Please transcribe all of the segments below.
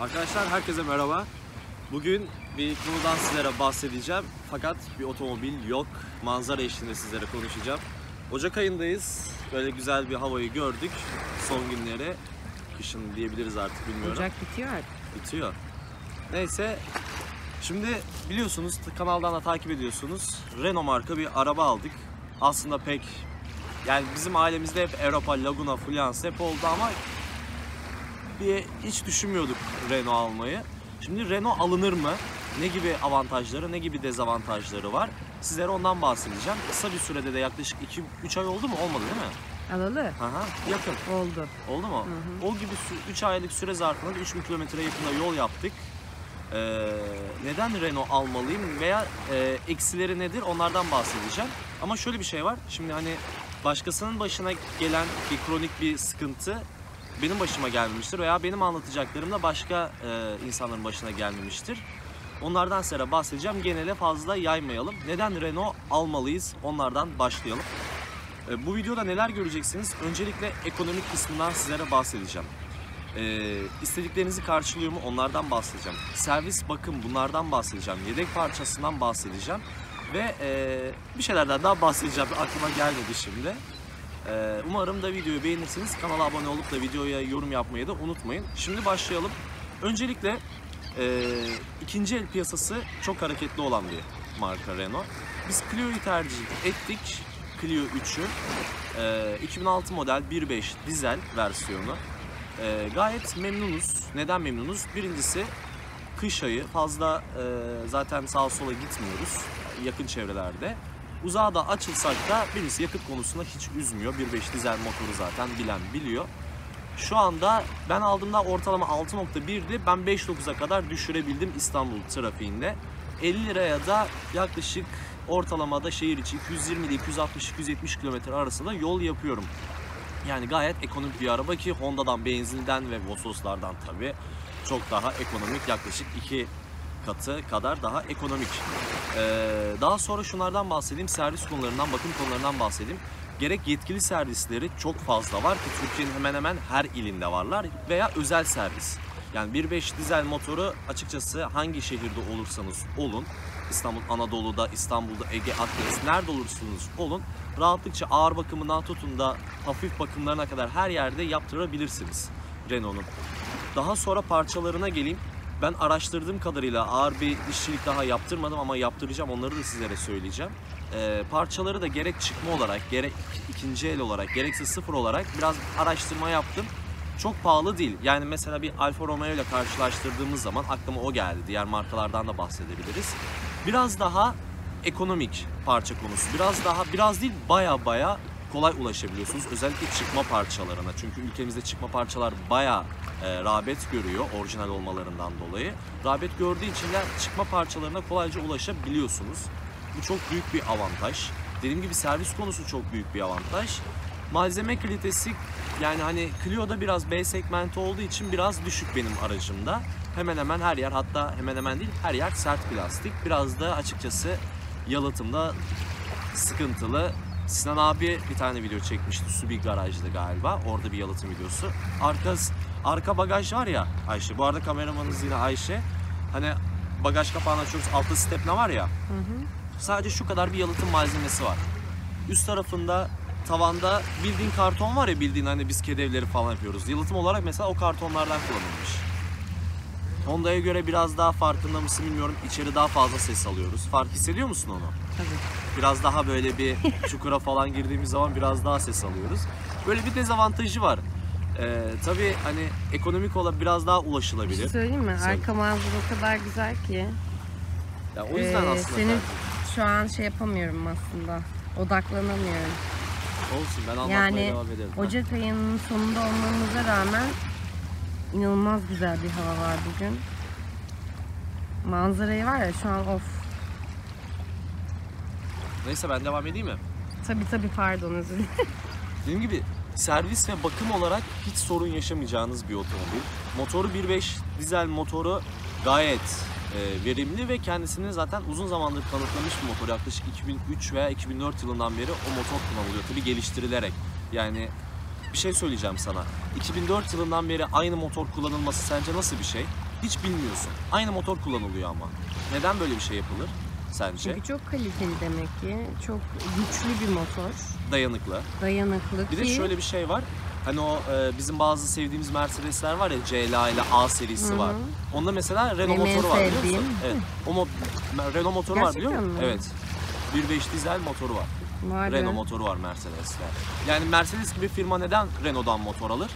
Arkadaşlar herkese merhaba. Bugün bir konudan sizlere bahsedeceğim. Fakat bir otomobil yok. Manzara eşliğinde sizlere konuşacağım. Ocak ayındayız. Böyle güzel bir havayı gördük. Son günleri. Kışın diyebiliriz artık bilmiyorum. Ocak bitiyor artık. Bitiyor. Neyse. Şimdi biliyorsunuz kanaldan da takip ediyorsunuz. Renault marka bir araba aldık. Aslında pek yani bizim ailemizde hep Europa, Laguna, Fluence hep oldu ama bir hiç düşünmüyorduk Renault almayı. Şimdi Renault alınır mı? Ne gibi avantajları, ne gibi dezavantajları var? Sizlere ondan bahsedeceğim. Kısa bir sürede de yaklaşık 2-3 ay oldu mu? Olmadı değil mi? Alalı. Aha, yakın. Oldu. Oldu mu? O gibi 3 aylık süre zarfında da 3000 kilometre yakında yol yaptık. Ee, neden Renault almalıyım veya e, eksileri nedir onlardan bahsedeceğim. Ama şöyle bir şey var. Şimdi hani başkasının başına gelen bir kronik bir sıkıntı benim başıma gelmemiştir veya benim anlatacaklarım da başka e, insanların başına gelmemiştir. Onlardan size bahsedeceğim. Genele fazla yaymayalım. Neden Renault almalıyız? Onlardan başlayalım. E, Bu videoda neler göreceksiniz? Öncelikle ekonomik kısmından sizlere bahsedeceğim. E, istediklerinizi karşılıyor mu? Onlardan bahsedeceğim. Servis, bakım bunlardan bahsedeceğim. Yedek parçasından bahsedeceğim. Ve e, bir şeylerden daha bahsedeceğim. Aklıma gelmedi şimdi. E, umarım da videoyu beğenirsiniz. Kanala abone olup da videoya yorum yapmayı da unutmayın. Şimdi başlayalım. Öncelikle e, ikinci el piyasası çok hareketli olan bir marka Renault. Biz Clio'yu tercih ettik. Clio 3'ü. E, 2006 model 1.5 dizel versiyonu. E, gayet memnunuz. Neden memnunuz? Birincisi kış ayı fazla e, zaten sağa sola gitmiyoruz yakın çevrelerde. Uzağa da açılsak da birincisi yakıt konusunda hiç üzmüyor. 1.5 dizel motoru zaten bilen biliyor. Şu anda ben aldığımda ortalama 6.1'di. Ben 5.9'a kadar düşürebildim İstanbul trafiğinde. 50 liraya da yaklaşık ortalamada şehir içi 220 ile 260 270 kilometre arasında yol yapıyorum. Yani gayet ekonomik bir araba ki Honda'dan, benzinden ve Vosos'lardan tabii çok daha ekonomik yaklaşık iki katı kadar daha ekonomik. Ee, daha sonra şunlardan bahsedeyim. Servis konularından, bakım konularından bahsedeyim. Gerek yetkili servisleri çok fazla var ki Türkiye'nin hemen hemen her ilinde varlar veya özel servis. Yani 1.5 dizel motoru açıkçası hangi şehirde olursanız olun, İstanbul Anadolu'da, İstanbul'da, Ege, Akdeniz nerede olursanız olun rahatlıkça ağır bakımından tutun da hafif bakımlarına kadar her yerde yaptırabilirsiniz Renault'un. Daha sonra parçalarına geleyim. Ben araştırdığım kadarıyla ağır bir işçilik daha yaptırmadım ama yaptıracağım onları da sizlere söyleyeceğim. Ee, parçaları da gerek çıkma olarak, gerek ikinci el olarak, gerekse sıfır olarak biraz araştırma yaptım. Çok pahalı değil. Yani mesela bir Alfa Romeo ile karşılaştırdığımız zaman aklıma o geldi. Diğer markalardan da bahsedebiliriz. Biraz daha ekonomik parça konusu. Biraz daha, biraz değil baya baya kolay ulaşabiliyorsunuz. Özellikle çıkma parçalarına. Çünkü ülkemizde çıkma parçalar baya e, rağbet görüyor orijinal olmalarından dolayı. Rağbet gördüğü için de çıkma parçalarına kolayca ulaşabiliyorsunuz. Bu çok büyük bir avantaj. Dediğim gibi servis konusu çok büyük bir avantaj. Malzeme kalitesi yani hani Clio'da biraz B segmenti olduğu için biraz düşük benim aracımda. Hemen hemen her yer hatta hemen hemen değil her yer sert plastik. Biraz da açıkçası yalıtımda sıkıntılı. Sinan abi bir tane video çekmişti. Su bir garajda galiba. Orada bir yalıtım videosu. Arka, arka bagaj var ya Ayşe. Bu arada kameramanımız yine Ayşe. Hani bagaj kapağını açıyoruz. Altta step ne var ya. Sadece şu kadar bir yalıtım malzemesi var. Üst tarafında tavanda bildiğin karton var ya bildiğin hani biz kedi evleri falan yapıyoruz. Yalıtım olarak mesela o kartonlardan kullanılmış. Honda'ya göre biraz daha farkında mısın bilmiyorum. İçeri daha fazla ses alıyoruz. Fark hissediyor musun onu? Tabii. Biraz daha böyle bir çukura falan girdiğimiz zaman biraz daha ses alıyoruz. Böyle bir dezavantajı var. Ee, tabii hani ekonomik olarak biraz daha Bir şey ulaşılabilir. söyleyeyim mi? Söyle. Arka manzara o kadar güzel ki. Ya o yüzden Ee, aslında senin tercih- şu an şey yapamıyorum aslında. Odaklanamıyorum. olsun ben anlatmaya Yani devam ederim. Ocak ayının sonunda olmamıza rağmen inanılmaz güzel bir hava var bugün. Manzarayı var ya şu an of. Neyse ben devam edeyim mi? Tabii tabii pardon özür dilerim. Dediğim gibi servis ve bakım olarak hiç sorun yaşamayacağınız bir otomobil. Motoru 1.5 dizel motoru gayet e, verimli ve kendisini zaten uzun zamandır kanıtlamış bir motor. Yaklaşık 2003 veya 2004 yılından beri o motor kullanılıyor. Tabii geliştirilerek. Yani bir şey söyleyeceğim sana. 2004 yılından beri aynı motor kullanılması sence nasıl bir şey? Hiç bilmiyorsun. Aynı motor kullanılıyor ama. Neden böyle bir şey yapılır sence? Çünkü çok kaliteli demek ki. Çok güçlü bir motor. Dayanıklı. Dayanıklı Bir ki. de şöyle bir şey var. Hani o e, bizim bazı sevdiğimiz Mercedesler var ya CLA ile A serisi Hı hı. var. Onda mesela Renault Benim en motoru var biliyor musun? Evet. O mo- Renault motoru var biliyor Gerçekten musun? mi? Evet. 1.5 dizel motoru var. Vay be. Renault motoru var Mercedes'te. Yani Mercedes gibi firma neden Renault'dan motor alır?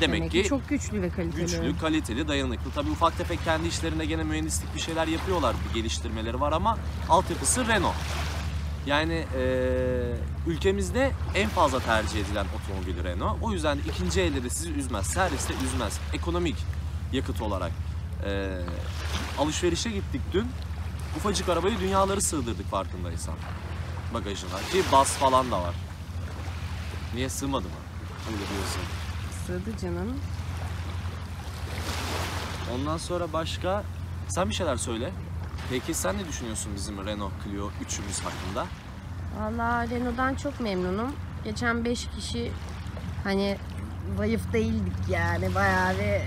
Demek, ki, çok güçlü ve kaliteli. güçlü, kaliteli, dayanıklı. Tabii ufak tefek kendi işlerinde gene mühendislik bir şeyler yapıyorlar. Bir geliştirmeleri var ama altyapısı Renault. Yani eee, ülkemizde en fazla tercih edilen otomobil Renault. O yüzden de ikinci elde de sizi üzmez. Serviste üzmez. Ekonomik yakıt olarak. Eee, alışverişe gittik dün. Ufacık arabayı dünyaları sığdırdık farkındaysan. Bagajına. Ki bas falan da var. Niye sığmadı mı? Öyle diyorsun. Sığdı canım. Ondan sonra başka... Sen bir şeyler söyle. Peki sen ne düşünüyorsun bizim Renault Clio 3'ümüz hakkında? Valla Renault'dan çok memnunum. Geçen 5 kişi hani zayıf değildik yani bayağı bir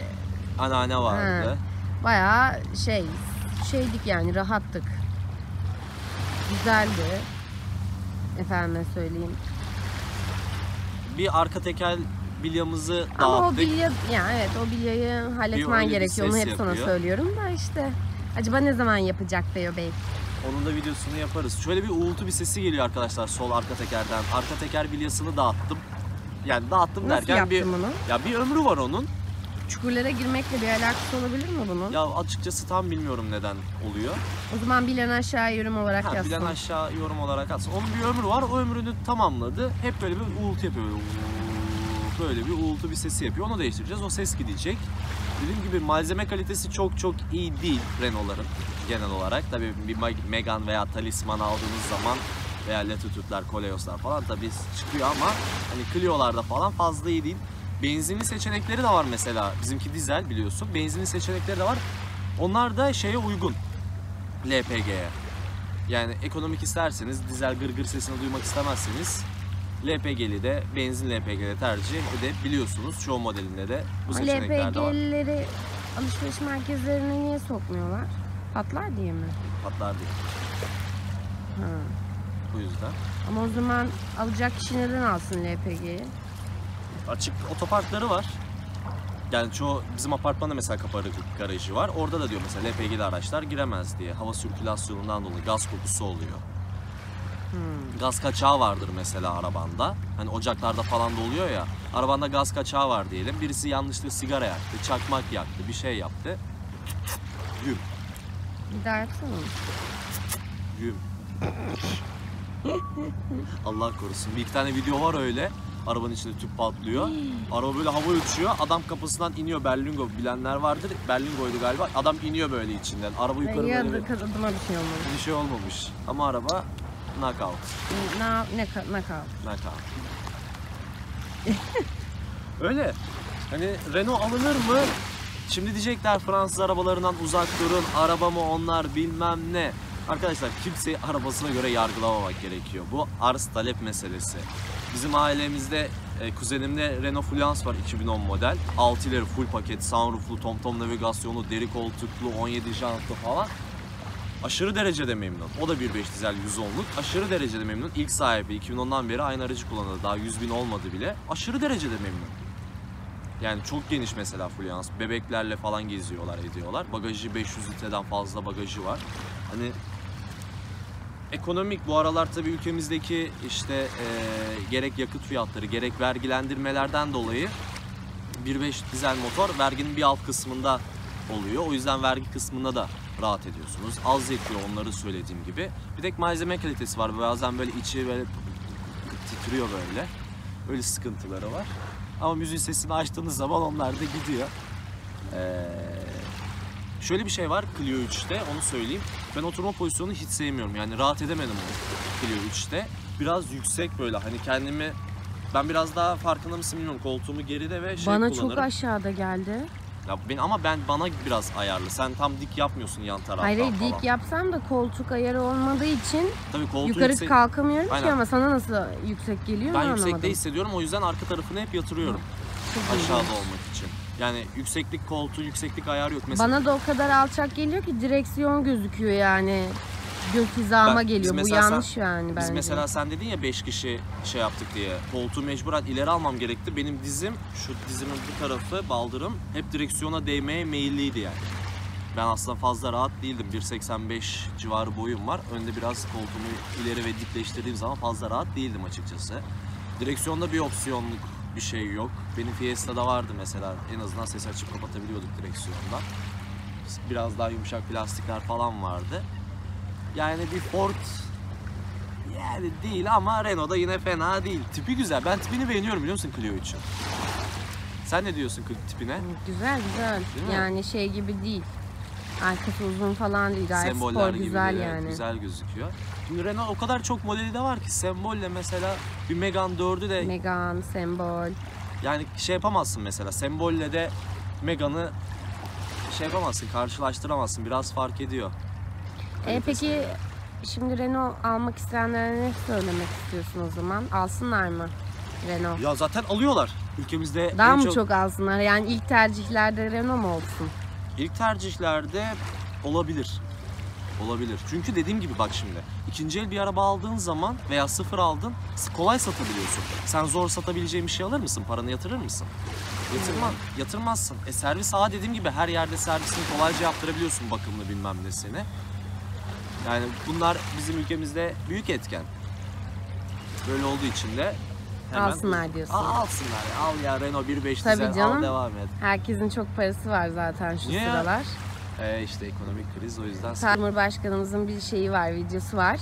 Anneanne vardı. bayağı şey şeydik yani rahattık. Güzeldi. Efendime söyleyeyim. Bir arka teker bilyamızı Ama o dağıttık. bilye yani evet o bilyayı halletmen öyle bir gerekiyor. Onu ses hep sana yapıyor. söylüyorum da işte. Acaba ne zaman yapacak Beo Bey? Onun da videosunu yaparız. Şöyle bir uğultu bir sesi geliyor arkadaşlar sol arka tekerden. Arka teker bilyasını dağıttım. Yani dağıttım Nasıl derken bir yaptın bunu? ya bir ömrü var onun. Çukurlara girmekle bir alakası olabilir mi bunun? Ya açıkçası tam bilmiyorum neden oluyor. O zaman bilen aşağı yorum olarak Ha, yazsın. bilen aşağı yorum olarak atsın. Onun bir ömrü var. O ömrünü tamamladı. Hep böyle bir uğultu yapıyor. Böyle, bir uğultu bir sesi yapıyor. Onu değiştireceğiz. O ses gidecek. Dediğim gibi malzeme kalitesi çok çok iyi değil Renault'ların genel olarak. Tabii bir Megane veya Talisman aldığınız zaman veya Latitude'lar, Koleos'lar falan tabii çıkıyor ama hani Clio'larda falan fazla iyi değil. Benzinli seçenekleri de var mesela. Bizimki dizel biliyorsun. Benzinli seçenekleri de var. Onlar da şeye uygun. LPG'ye. Yani ekonomik isterseniz, dizel gırgır sesini duymak istemezseniz LPG'li de, benzin LPG'li tercih edebiliyorsunuz. Çoğu modelinde de bu seçenekler de var. LPG'lileri alışveriş merkezlerine niye sokmuyorlar? Patlar diye mi? Patlar değil. Ha. Bu yüzden. Ama o zaman alacak kişi neden alsın LPG'yi? Açık otoparkları var. Yani çoğu bizim apartmanda mesela kapalı garajı var. Orada da diyor mesela LPG'li araçlar giremez diye. Hava sirkülasyonundan dolayı gaz kokusu oluyor. Hmm. Gaz kaçağı vardır mesela arabanda. Hani ocaklarda falan da oluyor ya. Arabanda gaz kaçağı var diyelim. Birisi yanlışlıkla sigara yaktı, çakmak yaktı, bir şey yaptı. Güm, yapsana. güm. Allah korusun. Bir iki tane video var öyle. Arabanın içinde tüp patlıyor. Araba böyle hava uçuyor. Adam kapısından iniyor. Berlingo bilenler vardır. Berlingo'ydu galiba. Adam iniyor böyle içinden. Araba yukarı böyle da bir, şey olmadı. bir şey olmamış. Ama araba knockout. Ne, ne, kaldı? Knockout. Öyle. Hani Renault alınır mı? Şimdi diyecekler Fransız arabalarından uzak durun. Araba mı onlar bilmem ne. Arkadaşlar kimseyi arabasına göre yargılamamak gerekiyor. Bu arz talep meselesi. Bizim ailemizde e, kuzenimde Renault Fluence var 2010 model. 6 ileri full paket, sunrooflu, TomTom navigasyonu, deri koltuklu, 17 jantlı falan. Aşırı derecede memnun. O da 1.5 dizel 110'luk. Aşırı derecede memnun. İlk sahibi 2010'dan beri aynı aracı kullanıyor. Daha 100 bin olmadı bile. Aşırı derecede memnun. Yani çok geniş mesela Fluence. Bebeklerle falan geziyorlar, ediyorlar. Bagajı 500 litreden fazla bagajı var. Hani ekonomik bu aralar tabii ülkemizdeki işte eee, gerek yakıt fiyatları gerek vergilendirmelerden dolayı 1.5 dizel motor verginin bir alt kısmında oluyor. O yüzden vergi kısmında da rahat ediyorsunuz. Az yakıyor onları söylediğim gibi. Bir tek malzeme kalitesi var. Bazen böyle içi böyle titriyor böyle. Öyle sıkıntıları var. Ama müziğin sesini açtığınız zaman onlar da gidiyor. Ee, şöyle bir şey var Clio 3'te onu söyleyeyim. Ben oturma pozisyonunu hiç sevmiyorum. Yani rahat edemedim o Clio 3'te. Biraz yüksek böyle hani kendimi ben biraz daha farkında mısın bilmiyorum koltuğumu geride ve şey Bana kullanırım. çok aşağıda geldi. Ya ben ama ben bana biraz ayarlı. Sen tam dik yapmıyorsun yan taraftan Hayır falan. dik yapsam da koltuk ayarı olmadığı için Tabii koltuğu yukarı yüksek- kalkamıyorum ki Aynen. ama sana nasıl yüksek geliyor Ben onu yüksekte anlamadım. hissediyorum o yüzden arka tarafını hep yatırıyorum. Çok Aşağıda olmak için. Yani yükseklik koltuğu, yükseklik ayarı yok. Mesela Bana da o kadar alçak geliyor ki direksiyon gözüküyor yani. Göz hizama Ben- biz geliyor. Bu mesela sen- yanlış yani Biz bence. mesela sen dedin ya 5 kişi şey yaptık diye. Koltuğu mecburen ileri almam gerekti. Benim dizim, şu dizimin bu tarafı, baldırım hep direksiyona değmeye meyilliydi yani. Ben aslında fazla rahat değildim. 1.85 civarı boyum var. Önde biraz koltuğumu ileri ve dikleştirdiğim zaman fazla rahat değildim açıkçası. Direksiyonda bir opsiyonluk bir şey yok. Benim Fiesta'da vardı mesela. En azından ses açıp kapatabiliyorduk direksiyonda. Biraz daha yumuşak plastikler falan vardı. Yani bir Ford yani değil ama Renault da yine fena değil. Tipi güzel. Ben tipini beğeniyorum biliyor musun Clio için? Sen ne diyorsun tipine? Güzel güzel. Yani şey gibi değil. Arkası uzun falan değil. Gayet Semboller spor gibi güzel evet, yani. güzel gözüküyor. Şimdi Renault o kadar çok modeli de var ki sembolle mesela bir Megane 4'ü de Megan, sembol. yani şey yapamazsın mesela sembolle de Megane'ı şey yapamazsın karşılaştıramazsın biraz fark ediyor. E, peki şimdi Renault almak isteyenlere ne söylemek istiyorsun o zaman? Alsınlar mı Renault? Ya zaten alıyorlar. Ülkemizde Daha en mı çok... alsınlar? Yani ilk tercihlerde Renault mu olsun? İlk tercihlerde olabilir. Olabilir. Çünkü dediğim gibi bak şimdi. ikinci el bir araba aldığın zaman veya sıfır aldın kolay satabiliyorsun. Sen zor satabileceğin bir şey alır mısın? Paranı yatırır mısın? Yatırma, yatırmazsın. E servis ağa dediğim gibi her yerde servisini kolayca yaptırabiliyorsun bakımlı bilmem nesini. Yani bunlar bizim ülkemizde büyük etken. Böyle olduğu için de hemen Alsınlar diyorsun. Aa, alsınlar. Al ya Renault 1.5 Tabii dizel canım. al devam et. Herkesin çok parası var zaten şu Niye ya? sıralar. Ee, işte ekonomik kriz o yüzden Cumhurbaşkanımızın bir şeyi var, videosu var.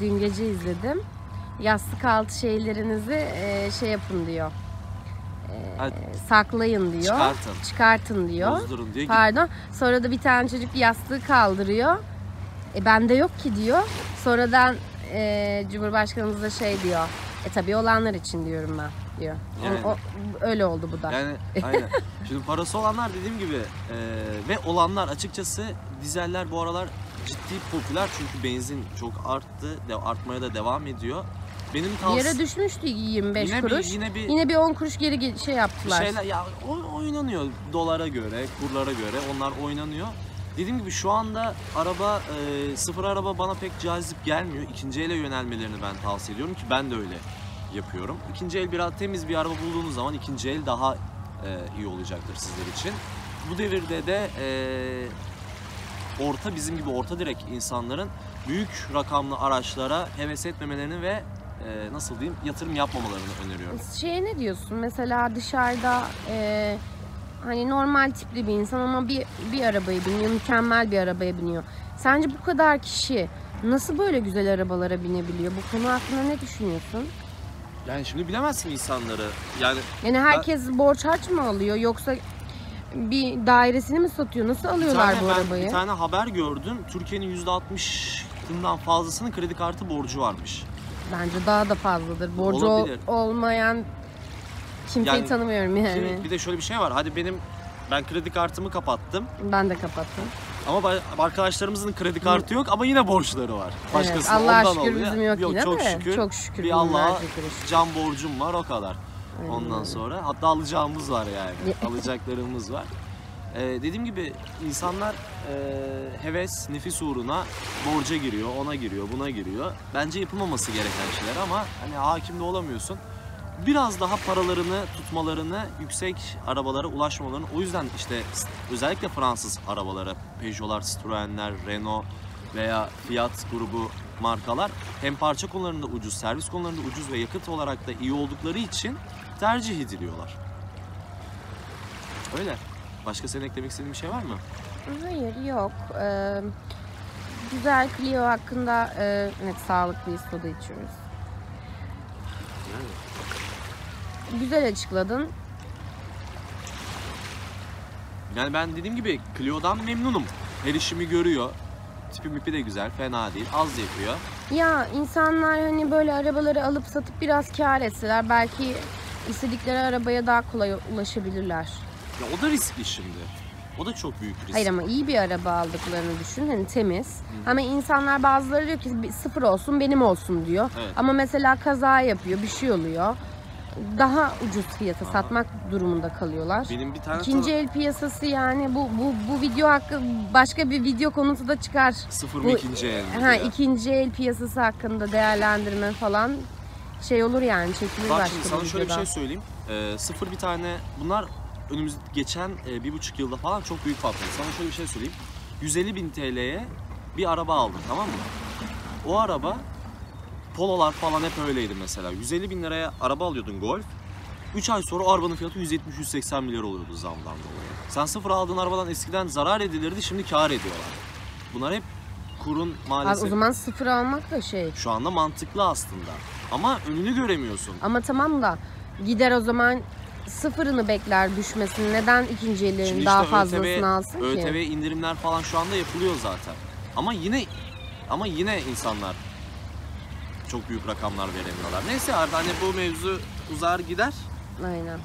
Dün gece izledim. Yastık altı şeylerinizi e, şey yapın diyor. E, Ha, saklayın diyor. çıkartın. Çıkartın diyor. Bozdurun diyor Pardon. Sonra da bir tane çocuk yastığı kaldırıyor. E bende yok ki diyor. Sonradan e, Cumhurbaşkanımız da şey diyor. E tabii olanlar için diyorum ben diyor. O- Yani. o, öyle oldu bu da. Yani aynen. Şimdi parası olanlar dediğim gibi e, ve olanlar açıkçası dizeller bu aralar ciddi popüler çünkü benzin çok arttı. De, artmaya da devam ediyor. Benim tavsiye yere düşmüştü 25 yine kuruş. bir yine bir Yine bir 10 kuruş geri ge- şey yaptılar. şeyler ya o- oynanıyor dolara göre, kurlara göre onlar oynanıyor. Dediğim gibi şu anda araba e, sıfır araba bana pek cazip gelmiyor. İkinci ele yönelmelerini ben tavsiye ediyorum ki ben de öyle yapıyorum. İkinci el biraz temiz bir araba bulduğunuz zaman ikinci el daha e, iyi olacaktır sizler için. Bu devirde de e, orta bizim gibi orta direk insanların büyük rakamlı araçlara heves etmemelerini ve e, nasıl diyeyim yatırım yapmamalarını öneriyorum. Şeye ne diyorsun? Mesela dışarıda e, hani normal tipli bir insan ama bir bir arabaya biniyor, mükemmel bir arabaya biniyor. Sence bu kadar kişi nasıl böyle güzel arabalara binebiliyor? Bu konu hakkında ne düşünüyorsun? Yani şimdi bilemezsin insanları. Yani Yani herkes borç harç mı alıyor yoksa bir dairesini mi satıyor? Nasıl bir alıyorlar tane bu ben arabayı? bir tane haber gördüm. Türkiye'nin %60'ından fazlasının kredi kartı borcu varmış. Bence daha da fazladır. Borcu ol- Olabilir. olmayan kimseyi Yani- tanımıyorum yani. Bir de şöyle bir şey var. Hadi benim ben kredi kartımı kapattım. Ben de kapattım. Ama arkadaşlarımızın kredi kartı yok ama yine borçları var. Başkası evet, Allah'a ondan şükür oluyor. bizim yok, yine çok de. şükür. Çok şükür bir Allah'a can borcum var o kadar. Aynen Ondan öyle. sonra hatta alacağımız var yani. Alacaklarımız var. Ee, dediğim gibi insanlar e, heves, nefis uğruna borca giriyor, ona giriyor, buna giriyor. Bence yapılmaması gereken şeyler ama hani hakim de olamıyorsun. Biraz daha paralarını tutmalarını, yüksek arabalara ulaşmalarını. O yüzden işte özellikle Fransız arabaları, Peugeot'lar, Citroen'ler, Renault veya Fiat grubu markalar hem parça konularında ucuz, servis konularında ucuz ve yakıt olarak da iyi oldukları için tercih ediliyorlar. Öyle. Başka senin eklemek istediğin bir şey var mı? Hayır yok. Ee, güzel Clio hakkında e, evet sağlıklıyız soda içiyoruz. Güzel açıkladın. Yani ben dediğim gibi Clio'dan memnunum. Her işimi görüyor. Tipi mipi de güzel, fena değil. Az yakıyor. Ya insanlar hani böyle arabaları alıp satıp biraz kar etseler belki istedikleri arabaya daha kolay ulaşabilirler. Ya o da riskli şimdi. O da çok büyük risk. Hayır ama iyi bir araba aldıklarını düşün. Hani temiz. Ama insanlar bazıları diyor ki "Bir sıfır olsun benim olsun diyor. Evet. Ama mesela kaza yapıyor, bir şey oluyor. Daha ucuz fiyata Aha. satmak durumunda kalıyorlar. Benim bir tane İkinci el piyasası yani bu bu bu video hakkı başka bir video konusu da çıkar. sıfır mı bu- ikinci el Ha ikinci el piyasası hakkında değerlendirme falan şey olur yani çekilir Bak başka şimdi bir sana şöyle bir şey söyleyeyim. Ee, sıfır bir tane bunlar önümüz geçen e, bir buçuk yılda falan çok büyük patladı. Sana şöyle bir şey söyleyeyim. 150 bin TL'ye bir araba aldım tamam mı? O araba pololar falan hep öyleydi mesela. 150 bin liraya araba alıyordun Golf. 3 ay sonra arabanın fiyatı 170-180 milyar oluyordu zamdan dolayı. Sen sıfır aldığın arabadan eskiden zarar edilirdi şimdi kar ediyorlar. Bunlar hep kurun Abi maalesef. o zaman sıfır almak da şey. Şu anda mantıklı aslında. Ama önünü göremiyorsun. Ama tamam da gider o zaman sıfırını bekler düşmesini. Neden ikinci ellerin Şimdi daha işte fazlasını ÖTV, alsın ki? ÖTV indirimler falan şu anda yapılıyor zaten. Ama yine ama yine insanlar çok büyük rakamlar veremiyorlar. Neyse artık hani bu mevzu uzar gider. Aynen.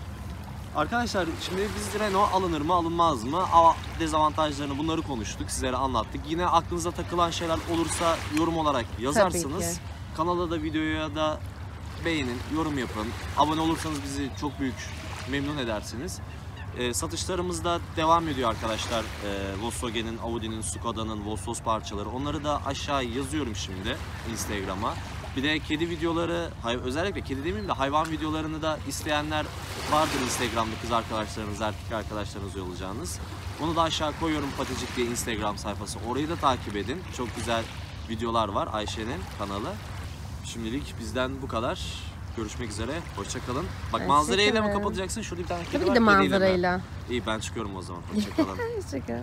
Arkadaşlar şimdi biz Renault alınır mı alınmaz mı? Ama dezavantajlarını bunları konuştuk. Sizlere anlattık. Yine aklınıza takılan şeyler olursa yorum olarak yazarsınız. Kanala da videoya da beğenin, yorum yapın. Abone olursanız bizi çok büyük memnun edersiniz. Ee, satışlarımız da devam ediyor arkadaşlar. Ee, Volkswagen'in, Audi'nin, Skoda'nın, Volkswagen parçaları. Onları da aşağı yazıyorum şimdi Instagram'a. Bir de kedi videoları, özellikle kedi demeyeyim de hayvan videolarını da isteyenler vardır Instagram'da kız arkadaşlarınız, erkek arkadaşlarınız yollayacağınız. Onu da aşağı koyuyorum Paticik diye Instagram sayfası. Orayı da takip edin. Çok güzel videolar var Ayşe'nin kanalı. Şimdilik bizden bu kadar. Görüşmek üzere. Hoşçakalın. Bak manzarayla mı kapatacaksın? Şurada bir tane kedi Tabii var. ki de kediyle mi? manzarayla. İyi ben çıkıyorum o zaman. Hoşçakalın. Hoşçakal.